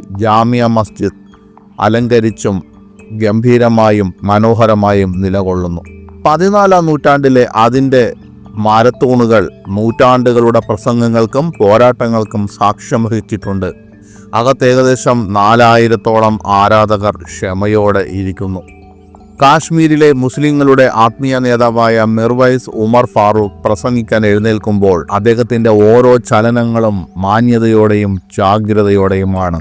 ജാമിയ മസ്ജിദ് അലങ്കരിച്ചും ഗംഭീരമായും മനോഹരമായും നിലകൊള്ളുന്നു. പതിനാലാം നൂറ്റാണ്ടിലെ അതിന്റെ മാരത്തോണുകൾ നൂറ്റാണ്ടുകളുടെ പ്രസംഗങ്ങൾക്കും പോരാട്ടങ്ങൾക്കും സാക്ഷ്യം വഹിച്ചിട്ടുണ്ട്. അകത്ത് ഏകദേശം നാലായിരത്തോളം ആരാധകർ ക്ഷമയോടെ ഇരിക്കുന്നു. കാശ്മീരിലെ മുസ്ലിങ്ങളുടെ ആത്മീയ നേതാവായ മിർവൈസ് ഉമർ ഫാറൂഖ് പ്രസംഗിക്കാൻ എഴുന്നേൽക്കുമ്പോൾ അദ്ദേഹത്തിന്റെ ഓരോ ചലനങ്ങളും മാന്യതയോടെയും ജാഗ്രതയോടെയുമാണ്.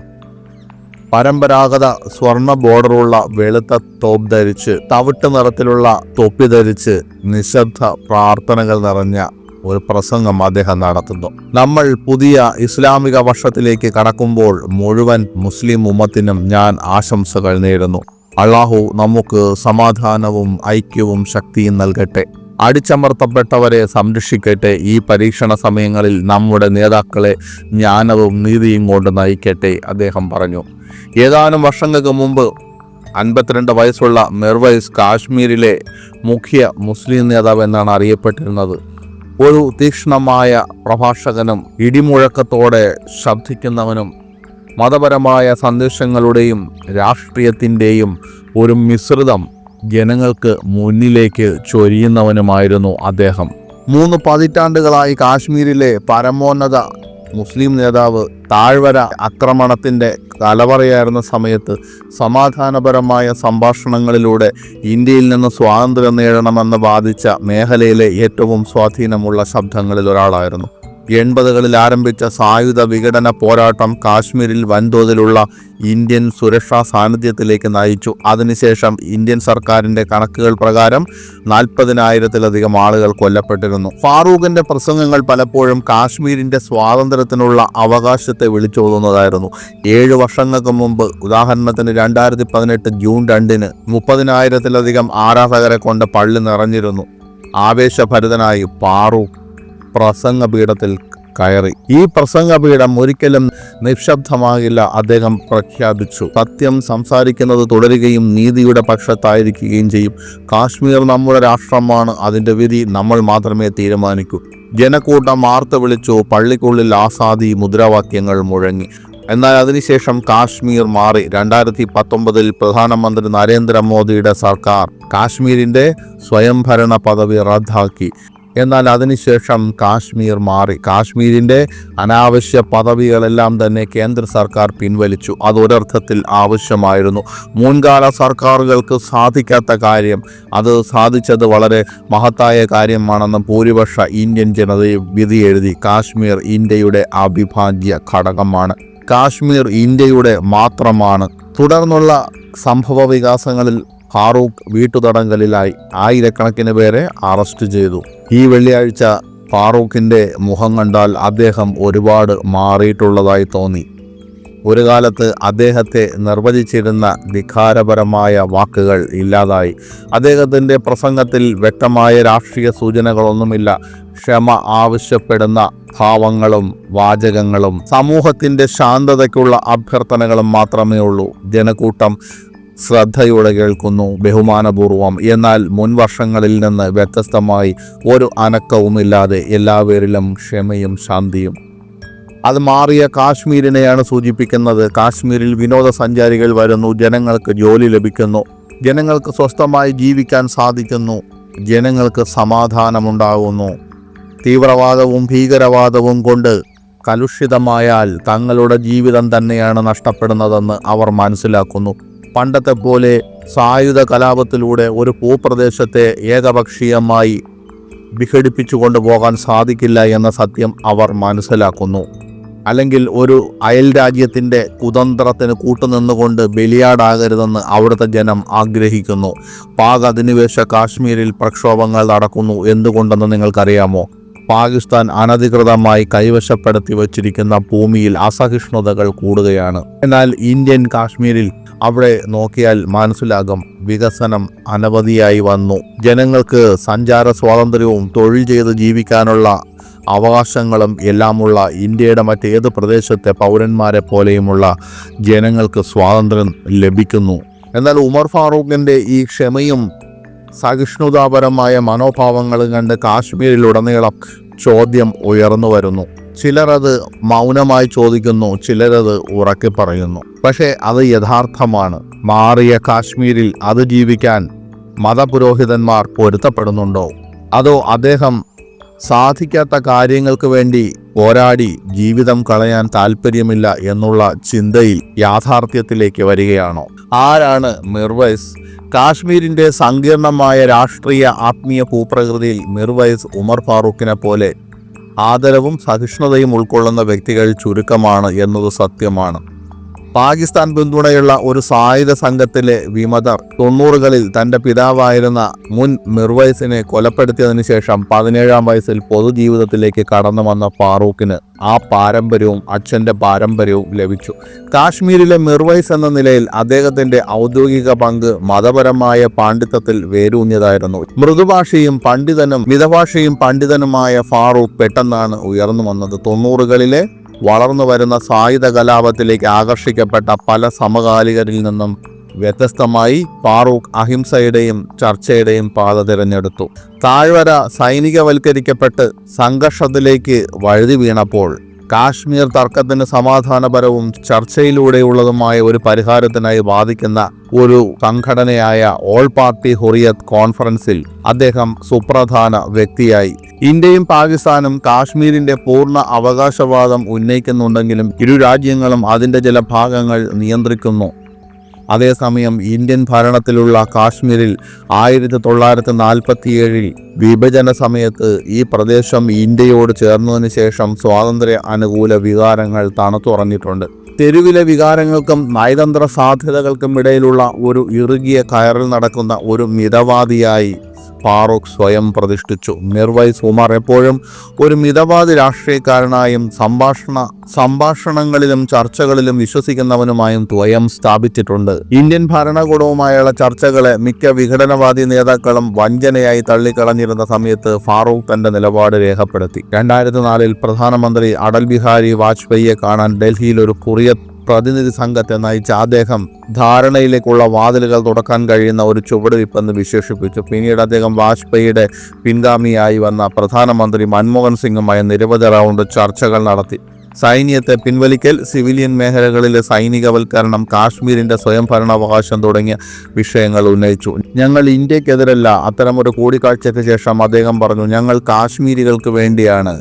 പരമ്പരാഗത സ്വർണ ബോർഡറുള്ള വെളുത്ത തോപ്പ് ധരിച്ച് തവിട്ട് നിറത്തിലുള്ള തൊപ്പി ധരിച്ച് നിശബ്ദ പ്രാർത്ഥനകൾ നിറഞ്ഞ ഒരു പ്രസംഗം അദ്ദേഹം നടത്തുന്നു. നമ്മൾ പുതിയ ഇസ്ലാമിക വർഷത്തിലേക്ക് കടക്കുമ്പോൾ മുഴുവൻ മുസ്ലിം ഉമ്മത്തിനും ഞാൻ ആശംസകൾ നേരുന്നു. അള്ളാഹു നമുക്ക് സമാധാനവും ഐക്യവും ശക്തിയും നൽകട്ടെ. അടിച്ചമർത്തപ്പെട്ടവരെ സംരക്ഷിക്കട്ടെ. ഈ പരീക്ഷണ സമയങ്ങളിൽ നമ്മുടെ നേതാക്കളെ ജ്ഞാനവും നീതിയും കൊണ്ട് നയിക്കട്ടെ അദ്ദേഹം പറഞ്ഞു. ഏതാനും വർഷങ്ങൾക്ക് മുമ്പ് അൻപത്തിരണ്ട് വയസ്സുള്ള മിർവൈസ് കാശ്മീരിലെ മുഖ്യ മുസ്ലിം നേതാവ് എന്നാണ് അറിയപ്പെട്ടിരുന്നത്. ഒരു തീക്ഷ്ണമായ പ്രഭാഷകനും ഇടിമുഴക്കത്തോടെ ശബ്ദിക്കുന്നവനും മതപരമായ സന്ദേശങ്ങളുടെയും രാഷ്ട്രീയത്തിന്റെയും ഒരു മിശ്രിതം ജനങ്ങൾക്ക് മുന്നിലേക്ക് ചൊരിയുന്നവനുമായിരുന്നു അദ്ദേഹം. മൂന്ന് പതിറ്റാണ്ടുകളായി കാശ്മീരിലെ പരമോന്നത മുസ്ലിം നേതാവ് താഴ്വര ആക്രമണത്തിന്റെ തലവറയായിരുന്ന സമയത്ത് സമാധാനപരമായ സംഭാഷണങ്ങളിലൂടെ ഇന്ത്യയിൽ നിന്ന് സ്വാതന്ത്ര്യം നേടണമെന്ന് വാദിച്ച മേഖലയിലെ ഏറ്റവും സ്വാധീനമുള്ള ശബ്ദങ്ങളിൽ ഒരാളായിരുന്നു. എൺപതുകളിൽ ആരംഭിച്ച സായുധ വിഘടന പോരാട്ടം കാശ്മീരിൽ വൻതോതിലുള്ള ഇന്ത്യൻ സുരക്ഷാ സാന്നിധ്യത്തിലേക്ക് നയിച്ചു. അതിനുശേഷം ഇന്ത്യൻ സർക്കാരിന്റെ കണക്കുകൾ പ്രകാരം നാൽപ്പതിനായിരത്തിലധികം ആളുകൾ കൊല്ലപ്പെട്ടിരുന്നു. ഫാറൂഖിന്റെ പ്രസംഗങ്ങൾ പലപ്പോഴും കാശ്മീരിന്റെ സ്വാതന്ത്ര്യത്തിനുള്ള അവകാശത്തെ വിളിച്ചോതുന്നതായിരുന്നു. ഏഴ് വർഷങ്ങൾക്ക് മുമ്പ് ഉദാഹരണത്തിന് രണ്ടായിരത്തി പതിനെട്ട് ജൂൺ രണ്ടിന് മുപ്പതിനായിരത്തിലധികം ആരാധകരെ കൊണ്ട് പള്ളി നിറഞ്ഞിരുന്നു. ആവേശഭരിതനായി ഫാറൂഖ് പ്രസംഗപീഠത്തിൽ കയറി. ഈ പ്രസംഗപീഠം ഒരിക്കലും നിശബ്ദമാകില്ല. അദ്ദേഹം പ്രഖ്യാപിച്ചു. സത്യം സംസാരിക്കുന്നത് തുടരുകയും നീതിയുടെ പക്ഷത്തായിരിക്കുകയും ചെയ്യും. കാശ്മീർ നമ്മുടെ രാഷ്ട്രമാണ്. അതിന്റെ വിധി നമ്മൾ മാത്രമേ തീരുമാനിക്കൂ. ജനക്കൂട്ടം ആർത്ത് വിളിച്ചു. പള്ളിക്കുള്ളിൽ ആസാദി മുദ്രാവാക്യങ്ങൾ മുഴങ്ങി. എന്നാൽ അതിനുശേഷം കാശ്മീർ മാറി. രണ്ടായിരത്തി പത്തൊമ്പതിൽ പ്രധാനമന്ത്രി നരേന്ദ്രമോദിയുടെ സർക്കാർ കാശ്മീരിന്റെ സ്വയംഭരണ പദവി റദ്ദാക്കി. എന്നാൽ അതിനുശേഷം കാശ്മീർ മാറി. കാശ്മീരിന്റെ അനാവശ്യ പദവികളെല്ലാം തന്നെ കേന്ദ്ര സർക്കാർ പിൻവലിച്ചു. അത് ഒരർത്ഥത്തിൽ ആവശ്യമായിരുന്നു. മുൻകാല സർക്കാരുകൾക്ക് സാധിക്കാത്ത കാര്യം അത് സാധിച്ചത് വളരെ മഹത്തായ കാര്യമാണെന്ന് ഭൂരിപക്ഷ ഇന്ത്യൻ ജനതയെ വിധി എഴുതി. കാശ്മീർ ഇന്ത്യയുടെ അവിഭാജ്യ ഘടകമാണ്. കാശ്മീർ ഇന്ത്യയുടെ മാത്രമാണ്. തുടർന്നുള്ള സംഭവ വികാസങ്ങളിൽ ഫാറൂഖ് വീട്ടുതടങ്കലിലായി ആയിരക്കണക്കിന് പേരെ അറസ്റ്റ് ചെയ്തു. ഈ വെള്ളിയാഴ്ച ഫാറൂഖിന്റെ മുഖം കണ്ടാൽ അദ്ദേഹം ഒരുപാട് മാറിയിട്ടുള്ളതായി തോന്നി. ഒരു കാലത്ത് അദ്ദേഹത്തെ നിർവചിച്ചിരുന്ന വികാരപരമായ വാക്കുകൾ ഇല്ലാതായി. അദ്ദേഹത്തിന്റെ പ്രസംഗത്തിൽ വ്യക്തമായ രാഷ്ട്രീയ സൂചനകളൊന്നുമില്ല. ക്ഷമ ആവശ്യപ്പെടുന്ന ഭാവങ്ങളും വാചകങ്ങളും സമൂഹത്തിന്റെ ശാന്തതയ്ക്കുള്ള അഭ്യർത്ഥനകളും മാത്രമേ ഉള്ളൂ ജനക്കൂട്ടം ശ്രദ്ധയോടെ കേൾക്കുന്നു ബഹുമാനപൂർവം. എന്നാൽ മുൻവർഷങ്ങളിൽ നിന്ന് വ്യത്യസ്തമായി ഒരു അനക്കവുമില്ലാതെ എല്ലാവരിലും ക്ഷമയും ശാന്തിയും. അത് മാറിയ കാശ്മീരിനെയാണ് സൂചിപ്പിക്കുന്നത്. കാശ്മീരിൽ വിനോദസഞ്ചാരികൾ വരുന്നു ജനങ്ങൾക്ക് ജോലി ലഭിക്കുന്നു ജനങ്ങൾക്ക് സ്വസ്ഥമായി ജീവിക്കാൻ സാധിക്കുന്നു ജനങ്ങൾക്ക് സമാധാനമുണ്ടാകുന്നു. തീവ്രവാദവും ഭീകരവാദവും കൊണ്ട് കലുഷിതമായാൽ തങ്ങളുടെ ജീവിതം തന്നെയാണ് നഷ്ടപ്പെടുന്നതെന്ന് അവർ മനസ്സിലാക്കുന്നു. പണ്ടത്തെ പോലെ സായുധ കലാപത്തിലൂടെ ഒരു ഭൂപ്രദേശത്തെ ഏകപക്ഷീയമായി വിഘടിപ്പിച്ചു കൊണ്ടുപോകാൻ സാധിക്കില്ല എന്ന സത്യം അവർ മനസ്സിലാക്കുന്നു. അല്ലെങ്കിൽ ഒരു അയൽ രാജ്യത്തിന്റെ കുതന്ത്രത്തിന് കൂട്ടുനിന്നുകൊണ്ട് ബലിയാടാകരുതെന്ന് അവിടുത്തെ ജനം ആഗ്രഹിക്കുന്നു. പാക് അധിനിവേശ കാശ്മീരിൽ പ്രക്ഷോഭങ്ങൾ നടക്കുന്നു. എന്തുകൊണ്ടെന്ന് നിങ്ങൾക്കറിയാമോ? പാകിസ്ഥാൻ അനധികൃതമായി കൈവശപ്പെടുത്തി വച്ചിരിക്കുന്ന ഭൂമിയിൽ അസഹിഷ്ണുതകൾ കൂടുകയാണ്. എന്നാൽ ഇന്ത്യൻ കാശ്മീരിൽ അവിടെ നോക്കിയാൽ മനസ്സിലാകും വികസനം അനവധിയായി വന്നു. ജനങ്ങൾക്ക് സഞ്ചാര സ്വാതന്ത്ര്യവും തൊഴിൽ ചെയ്ത് ജീവിക്കാനുള്ള അവകാശങ്ങളും എല്ലാമുള്ള ഇന്ത്യയുടെ മറ്റേത് പ്രദേശത്തെ പൗരന്മാരെ പോലെയുമുള്ള ജനങ്ങൾക്ക് സ്വാതന്ത്ര്യം ലഭിക്കുന്നു. എന്നാൽ ഉമർ ഫാറൂഖിന്റെ ഈ ക്ഷമയും സഹിഷ്ണുതാപരമായ മനോഭാവങ്ങളും കണ്ട് കാശ്മീരിലുടനീളം ചോദ്യം ഉയർന്നു വരുന്നു. ചിലർ അത് മൗനമായി ചോദിക്കുന്നു ചിലരത് ഉറക്കി പറയുന്നു. പക്ഷേ അത് യഥാർത്ഥമാണ്. മാറിയ കാശ്മീരിൽ അത് ജീവിക്കാൻ മതപുരോഹിതന്മാർ പൊരുത്തപ്പെടുന്നുണ്ടോ? അതോ അദ്ദേഹം സാധിക്കാത്ത കാര്യങ്ങൾക്ക് വേണ്ടി പോരാടി ജീവിതം കളയാൻ താല്പര്യമില്ല എന്നുള്ള ചിന്തയിൽ യാഥാർത്ഥ്യത്തിലേക്ക് വരികയാണോ? ആരാണ് മിർവൈസ്? കാശ്മീരിന്റെ സങ്കീർണമായ രാഷ്ട്രീയ ആത്മീയ ഭൂപ്രകൃതിയിൽ മിർവൈസ് ഉമർ ഫാറൂഖിനെ പോലെ ആദരവും സഹിഷ്ണുതയും ഉൾക്കൊള്ളുന്ന വ്യക്തികൾ ചുരുക്കമാണ് എന്നത് സത്യമാണ്. പാകിസ്ഥാൻ പിന്തുണയുള്ള ഒരു സായുധ സംഘത്തിലെ വിമതർ തൊണ്ണൂറുകളിൽ തന്റെ പിതാവായിരുന്ന മുൻ മിർവൈസിനെ കൊലപ്പെടുത്തിയതിനു ശേഷം പതിനേഴാം വയസ്സിൽ പൊതുജീവിതത്തിലേക്ക് കടന്നു വന്ന ഫാറൂഖിന് ആ പാരമ്പര്യവും അച്ഛന്റെ പാരമ്പര്യവും ലഭിച്ചു. കാശ്മീരിലെ മിർവൈസ് എന്ന നിലയിൽ അദ്ദേഹത്തിന്റെ ഔദ്യോഗിക പങ്ക് മതപരമായ പാണ്ഡിത്യത്തിൽ വേരൂന്നിയതായിരുന്നു. മൃദുഭാഷയും പണ്ഡിതനും മിതഭാഷയും പണ്ഡിതനുമായ ഫാറൂഖ് പെട്ടെന്നാണ് ഉയർന്നു വന്നത്. തൊണ്ണൂറുകളിലെ വളർന്നു വരുന്ന സായുധ കലാപത്തിലേക്ക് ആകർഷിക്കപ്പെട്ട പല സമകാലികരിൽ നിന്നും വ്യത്യസ്തമായി ഫാറൂഖ് അഹിംസയുടെയും ചർച്ചയുടെയും പാത തിരഞ്ഞെടുത്തു. താഴ്വര സൈനികവൽക്കരിക്കപ്പെട്ട് സംഘർഷത്തിലേക്ക് വഴുതി വീണപ്പോൾ കാശ്മീർ തർക്കത്തിന് സമാധാനപരവും ചർച്ചയിലൂടെയുള്ളതുമായ ഒരു പരിഹാരത്തിനായി വാദിക്കുന്ന ഒരു സംഘടനയായ ഓൾ പാർട്ടി ഹുറിയത് കോൺഫറൻസിൽ അദ്ദേഹം സുപ്രധാന വ്യക്തിയായി. ഇന്ത്യയും പാകിസ്ഥാനും കാശ്മീരിന്റെ പൂർണ അവകാശവാദം ഉന്നയിക്കുന്നുണ്ടെങ്കിലും ഇരു രാജ്യങ്ങളും അതിന്റെ ചില ഭാഗങ്ങൾ നിയന്ത്രിക്കുന്നു. അതേസമയം ഇന്ത്യൻ ഭരണത്തിലുള്ള കാശ്മീരിൽ ആയിരത്തി തൊള്ളായിരത്തി നാൽപ്പത്തിയേഴിൽ വിഭജന സമയത്ത് ഈ പ്രദേശം ഇന്ത്യയോട് ചേർന്നതിന് ശേഷം സ്വാതന്ത്ര്യ അനുകൂല വികാരങ്ങൾ തണുത്തുറഞ്ഞിട്ടുണ്ട് തെരുവിലെ വികാരങ്ങൾക്കും നയതന്ത്ര സാധ്യതകൾക്കും ഇടയിലുള്ള ഒരു ഇറുകിയ കയറിൽ നടക്കുന്ന ഒരു മിതവാദിയായി ഫാറൂഖ് സ്വയം പ്രതിഷ്ഠിച്ചു. മിർവൈസ് ഉമർ എപ്പോഴും ഒരു മിതവാദി രാഷ്ട്രീയക്കാരനായും സംഭാഷണ സംഭാഷണങ്ങളിലും ചർച്ചകളിലും വിശ്വസിക്കുന്നവനുമായും സ്വയം സ്ഥാപിച്ചിട്ടുണ്ട്. ഇന്ത്യൻ ഭരണകൂടവുമായുള്ള ചർച്ചകളെ മിക്ക വിഘടനവാദി നേതാക്കളും വഞ്ചനയായി തള്ളിക്കളഞ്ഞിരുന്ന സമയത്ത് ഫാറൂഖ് തന്റെ നിലപാട് രേഖപ്പെടുത്തി. രണ്ടായിരത്തി നാലിൽ പ്രധാനമന്ത്രി അടൽ ബിഹാരി വാജ്പേയിയെ കാണാൻ ഡൽഹിയിൽ ഒരു കുറിയത്ത് പ്രതിനിധി സംഘത്തെ നയിച്ച അദ്ദേഹം ധാരണയിലേക്കുള്ള വാതിലുകൾ തുറക്കാൻ കഴിയുന്ന ഒരു ചുവടുവയ്പ്പെന്ന് വിശേഷിപ്പിച്ചു. പിന്നീട് അദ്ദേഹം വാജ്പേയിയുടെ പിൻഗാമിയായി വന്ന പ്രധാനമന്ത്രി മൻമോഹൻ സിംഗുമായി നിരവധി റൗണ്ട് ചർച്ചകൾ നടത്തി. സൈന്യത്തെ പിൻവലിക്കൽ സിവിലിയൻ മേഖലകളിലെ സൈനികവൽക്കരണം കാശ്മീരിന്റെ സ്വയംഭരണാവകാശം തുടങ്ങിയ വിഷയങ്ങൾ ഉന്നയിച്ചു. ഞങ്ങൾ ഇന്ത്യക്കെതിരല്ല അത്തരമൊരു കൂടിക്കാഴ്ചയ്ക്ക് ശേഷം അദ്ദേഹം പറഞ്ഞു ഞങ്ങൾ കാശ്മീരികൾക്ക് വേണ്ടിയാണ്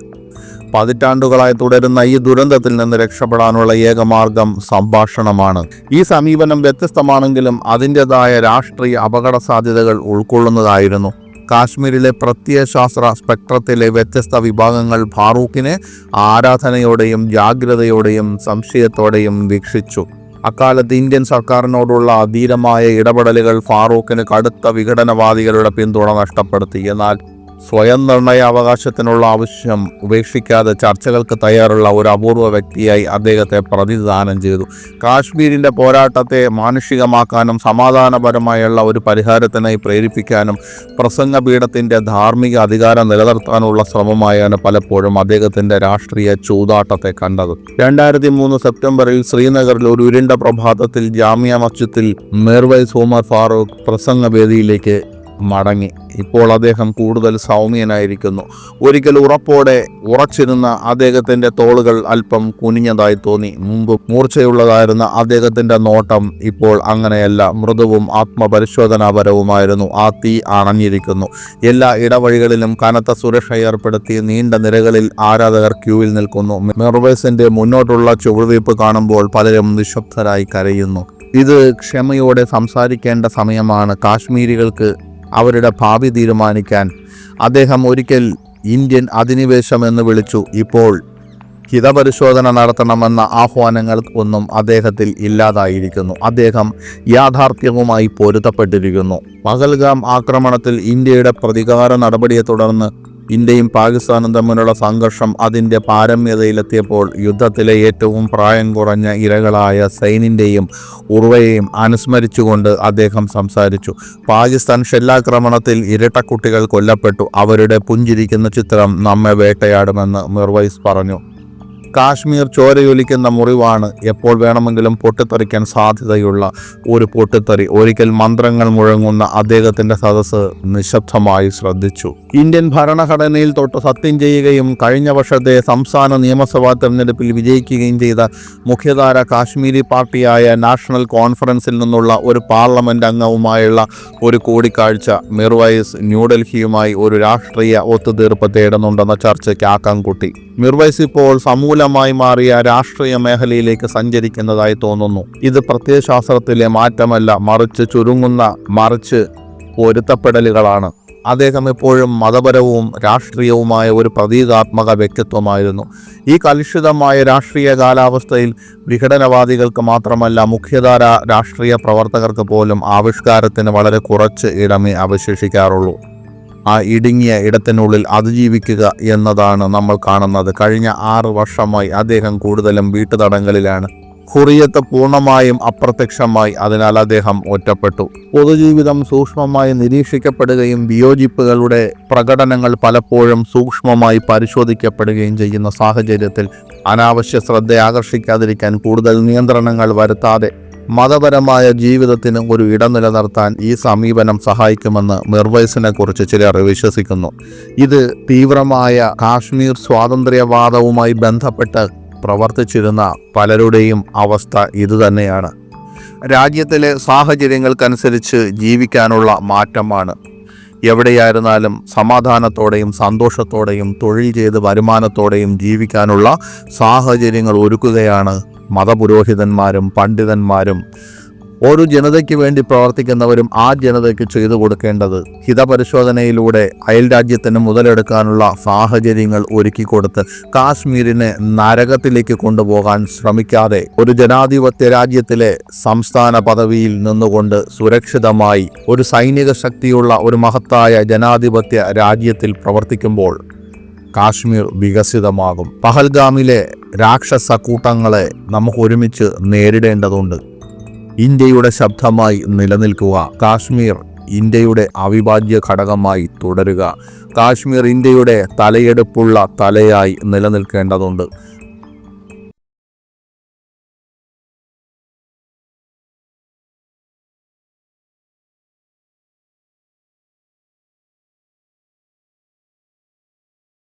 പതിറ്റാണ്ടുകളായി തുടരുന്ന ഈ ദുരന്തത്തിൽ നിന്ന് രക്ഷപ്പെടാനുള്ള ഏക മാർഗം സംഭാഷണമാണ്. ഈ സമീപനം വ്യത്യസ്തമാണെങ്കിലും അതിന്റെതായ രാഷ്ട്രീയ അപകട സാധ്യതകൾ ഉൾക്കൊള്ളുന്നതായിരുന്നു. കാശ്മീരിലെ പ്രത്യയശാസ്ത്ര സ്പെക്ട്രത്തിലെ വ്യത്യസ്ത വിഭാഗങ്ങൾ ഫാറൂഖിനെ ആരാധനയോടെയും ജാഗ്രതയോടെയും സംശയത്തോടെയും വീക്ഷിച്ചു. അക്കാലത്ത് ഇന്ത്യൻ സർക്കാരിനോടുള്ള അധീരമായ ഇടപെടലുകൾ ഫാറൂഖിന് കടുത്ത വിഘടനവാദികളുടെ പിന്തുണ നഷ്ടപ്പെടുത്തി. എന്നാൽ സ്വയം നിർണയ അവകാശത്തിനുള്ള ആവശ്യം ഉപേക്ഷിക്കാതെ ചർച്ചകൾക്ക് തയ്യാറുള്ള ഒരു അപൂർവ വ്യക്തിയായി അദ്ദേഹത്തെ പ്രതിദാനം ചെയ്തു. കാശ്മീരിന്റെ പോരാട്ടത്തെ മാനുഷികമാക്കാനും സമാധാനപരമായുള്ള ഒരു പരിഹാരത്തിനായി പ്രേരിപ്പിക്കാനും പ്രസംഗപീഠത്തിന്റെ ധാർമ്മിക അധികാരം നിലനിർത്താനുള്ള ശ്രമമായാണ് പലപ്പോഴും അദ്ദേഹത്തിന്റെ രാഷ്ട്രീയ ചൂതാട്ടത്തെ കണ്ടത്. രണ്ടായിരത്തി മൂന്ന് സെപ്റ്റംബറിൽ ശ്രീനഗറിൽ ഒരു ഉരുണ്ട പ്രഭാതത്തിൽ ജാമ്യ മസ്ജിദിൽ മിർവൈസ് ഉമർ ഫാറൂഖ് പ്രസംഗവേദിയിലേക്ക് മടങ്ങി. ഇപ്പോൾ അദ്ദേഹം കൂടുതൽ സൗമ്യനായിരിക്കുന്നു. ഒരിക്കൽ ഉറപ്പോടെ ഉറച്ചിരുന്ന അദ്ദേഹത്തിന്റെ തോളുകൾ അല്പം കുനിഞ്ഞതായി തോന്നി. മുമ്പ് മൂർച്ചയുള്ളതായിരുന്ന അദ്ദേഹത്തിന്റെ നോട്ടം ഇപ്പോൾ അങ്ങനെയല്ല. മൃദുവും ആത്മപരിശോധനാപരവുമായിരുന്നു. ആ തീ അണഞ്ഞിരിക്കുന്നു. എല്ലാ ഇടവഴികളിലും കനത്ത സുരക്ഷ ഏർപ്പെടുത്തി നീണ്ട നിരകളിൽ ആരാധകർ ക്യൂവിൽ നിൽക്കുന്നു. മെർവേസിന്റെ മുന്നോട്ടുള്ള ചുവടുവയ്പ് കാണുമ്പോൾ പലരും നിശബ്ദരായി കരയുന്നു. ഇത് ക്ഷമയോടെ സംസാരിക്കേണ്ട സമയമാണ്. കാശ്മീരികൾക്ക് അവരുടെ ഭാവി തീരുമാനിക്കാൻ. അദ്ദേഹം ഒരിക്കൽ ഇന്ത്യൻ അധിനിവേശം എന്ന് വിളിച്ചു. ഇപ്പോൾ ഹിതപരിശോധന നടത്തണമെന്ന ആഹ്വാനങ്ങൾ ഒന്നും അദ്ദേഹത്തിൽ ഇല്ലാതായിരിക്കുന്നു. അദ്ദേഹം യാഥാർത്ഥ്യവുമായി പൊരുത്തപ്പെട്ടിരിക്കുന്നു. പകൽഗാം ആക്രമണത്തിൽ ഇന്ത്യയുടെ പ്രതികാര നടപടിയെ തുടർന്ന് ഇന്ത്യയും പാകിസ്ഥാനും തമ്മിലുള്ള സംഘർഷം അതിന്റെ പാരമ്യതയിലെത്തിയപ്പോൾ യുദ്ധത്തിലെ ഏറ്റവും പ്രായം കുറഞ്ഞ ഇരകളായ സൈനിന്റെയും ഉർവയെയും അനുസ്മരിച്ചുകൊണ്ട് അദ്ദേഹം സംസാരിച്ചു. പാകിസ്ഥാൻ ഷെല്ലാക്രമണത്തിൽ ഇരട്ടക്കുട്ടികൾ കൊല്ലപ്പെട്ടു. അവരുടെ പുഞ്ചിരിക്കുന്ന ചിത്രം നമ്മെ വേട്ടയാടുമെന്ന് മിർവൈസ് പറഞ്ഞു. കാശ്മീർ ചോരയൊലിക്കുന്ന മുറിവാണ് എപ്പോൾ വേണമെങ്കിലും പൊട്ടിത്തെറിക്കാൻ സാധ്യതയുള്ള ഒരു പൊട്ടിത്തെറി. ഒരിക്കൽ മന്ത്രങ്ങൾ മുഴങ്ങുന്ന അദ്ദേഹത്തിന്റെ സദസ്സ് നിശബ്ദമായി ശ്രദ്ധിച്ചു. ഇന്ത്യൻ ഭരണഘടനയിൽ തൊട്ട് സത്യം ചെയ്യുകയും കഴിഞ്ഞ വർഷത്തെ സംസ്ഥാന നിയമസഭാ തെരഞ്ഞെടുപ്പിൽ വിജയിക്കുകയും ചെയ്ത മുഖ്യധാര കാശ്മീരി പാർട്ടിയായ നാഷണൽ കോൺഫറൻസിൽ നിന്നുള്ള ഒരു പാർലമെന്റ് അംഗവുമായുള്ള ഒരു കൂടിക്കാഴ്ച മിർവൈസ് ന്യൂഡൽഹിയുമായി ഒരു രാഷ്ട്രീയ ഒത്തുതീർപ്പ് തേടുന്നുണ്ടെന്ന ചർച്ചയ്ക്ക് ആക്കം കൂട്ടി. മിർവൈസ് ഇപ്പോൾ സമൂലമായി മാറിയ രാഷ്ട്രീയ മേഖലയിലേക്ക് സഞ്ചരിക്കുന്നതായി തോന്നുന്നു. ഇത് പ്രത്യയശാസ്ത്രത്തിലെ മാറ്റമല്ല മറിച്ച് ചുരുങ്ങുന്ന മറിച്ച് പൊരുത്തപ്പെടലുകളാണ്. അദ്ദേഹം എപ്പോഴും മതപരവും രാഷ്ട്രീയവുമായ ഒരു പ്രതീകാത്മക വ്യക്തിത്വമായിരുന്നു. ഈ കലുഷിതമായ രാഷ്ട്രീയ കാലാവസ്ഥയിൽ വിഘടനവാദികൾക്ക് മാത്രമല്ല മുഖ്യധാര രാഷ്ട്രീയ പ്രവർത്തകർക്ക് പോലും ആവിഷ്കാരത്തിന് വളരെ കുറച്ച് ഇടമേ അവശേഷിക്കാറുള്ളൂ. ആ ഇടുങ്ങിയ ഇടത്തിനുള്ളിൽ അതിജീവിക്കുക എന്നതാണ് നമ്മൾ കാണുന്നത്. കഴിഞ്ഞ ആറ് വർഷമായി അദ്ദേഹം കൂടുതലും വീട്ടുതടങ്കലിലാണ്. ഹുറിയത്ത് പൂർണമായും അപ്രത്യക്ഷമായി. അതിനാൽ അദ്ദേഹം ഒറ്റപ്പെട്ടു. പൊതുജീവിതം സൂക്ഷ്മമായി നിരീക്ഷിക്കപ്പെടുകയും വിയോജിപ്പുകളുടെ പ്രകടനങ്ങൾ പലപ്പോഴും സൂക്ഷ്മമായി പരിശോധിക്കപ്പെടുകയും ചെയ്യുന്ന സാഹചര്യത്തിൽ അനാവശ്യ ശ്രദ്ധ ആകർഷിക്കാതിരിക്കാൻ കൂടുതൽ നിയന്ത്രണങ്ങൾ വരുത്താതെ മതപരമായ ജീവിതത്തിന് ഒരു ഇടം നിലനിർത്താൻ ഈ സമീപനം സഹായിക്കുമെന്ന് മിർവൈസിനെ കുറിച്ച് ചിലർ വിശ്വസിക്കുന്നു. ഇത് തീവ്രമായ കാശ്മീർ സ്വാതന്ത്ര്യവാദവുമായി ബന്ധപ്പെട്ട് പ്രവർത്തിച്ചിരുന്ന പലരുടെയും അവസ്ഥ ഇതുതന്നെയാണ്. രാജ്യത്തിലെ സാഹചര്യങ്ങൾക്കനുസരിച്ച് ജീവിക്കാനുള്ള മാറ്റമാണ് എവിടെയായിരുന്നാലും സമാധാനത്തോടെയും സന്തോഷത്തോടെയും തൊഴിൽ ചെയ്ത് വരുമാനത്തോടെയും ജീവിക്കാനുള്ള സാഹചര്യങ്ങൾ ഒരുക്കുകയാണ് മതപുരോഹിതന്മാരും പണ്ഡിതന്മാരും. ഒരു ജനതയ്ക്ക് വേണ്ടി പ്രവർത്തിക്കുന്നവരും ആ ജനതയ്ക്ക് ചെയ്തു കൊടുക്കേണ്ടത് ഹിതപരിശോധനയിലൂടെ അയൽ രാജ്യത്തിന് മുതലെടുക്കാനുള്ള സാഹചര്യങ്ങൾ ഒരുക്കിക്കൊടുത്ത് കാശ്മീരിനെ നരകത്തിലേക്ക് കൊണ്ടുപോകാൻ ശ്രമിക്കാതെ ഒരു ജനാധിപത്യ രാജ്യത്തിലെ സംസ്ഥാന പദവിയിൽ നിന്നുകൊണ്ട് സുരക്ഷിതമായി ഒരു സൈനിക ശക്തിയുള്ള ഒരു മഹത്തായ ജനാധിപത്യ രാജ്യത്തിൽ പ്രവർത്തിക്കുമ്പോൾ കാശ്മീർ വികസിതമാകും. പഹൽഗാമിലെ രാക്ഷസ കൂട്ടങ്ങളെ നമുക്ക് ഒരുമിച്ച് നേരിടേണ്ടതുണ്ട്. ഇന്ത്യയുടെ ശബ്ദമായി നിലനിൽക്കുക. കാശ്മീർ ഇന്ത്യയുടെ അവിഭാജ്യ ഘടകമായി തുടരുക. കാശ്മീർ ഇന്ത്യയുടെ തലയെടുപ്പുള്ള തലയായി നിലനിൽക്കേണ്ടതുണ്ട്.